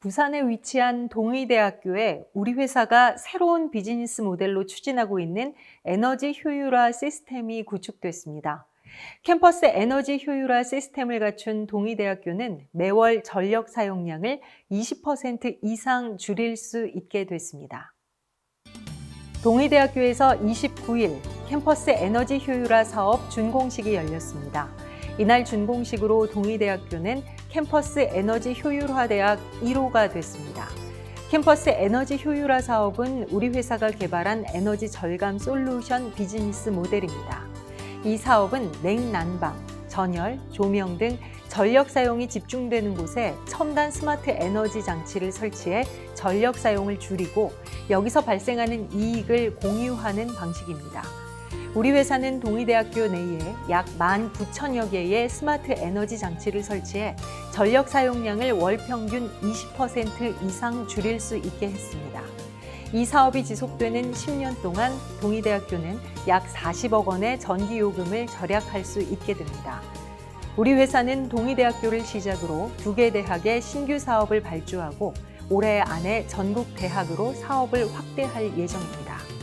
부산에 위치한 동의대학교에 우리 회사가 새로운 비즈니스 모델로 추진하고 있는 에너지 효율화 시스템이 구축됐습니다. 캠퍼스 에너지 효율화 시스템을 갖춘 동의대학교는 매월 전력 사용량을 20% 이상 줄일 수 있게 됐습니다. 동의대학교에서 29일 캠퍼스 에너지 효율화 사업 준공식이 열렸습니다. 이날 준공식으로 동의대학교는 캠퍼스 에너지 효율화 대학 1호가 됐습니다. 캠퍼스 에너지 효율화 사업은 우리 회사가 개발한 에너지 절감 솔루션 비즈니스 모델입니다. 이 사업은 냉난방, 전열, 조명 등 전력 사용이 집중되는 곳에 첨단 스마트 에너지 장치를 설치해 전력 사용을 줄이고 여기서 발생하는 이익을 공유하는 방식입니다. 우리 회사는 동의대학교 내에 약 19,000여 개의 스마트 에너지 장치를 설치해 전력 사용량을 월 평균 20% 이상 줄일 수 있게 했습니다. 이 사업이 지속되는 10년 동안 동의대학교는 약 40억 원의 전기요금을 절약할 수 있게 됩니다. 우리 회사는 동의대학교를 시작으로 두 개 대학의 신규 사업을 발주하고 올해 안에 전국 대학으로 사업을 확대할 예정입니다.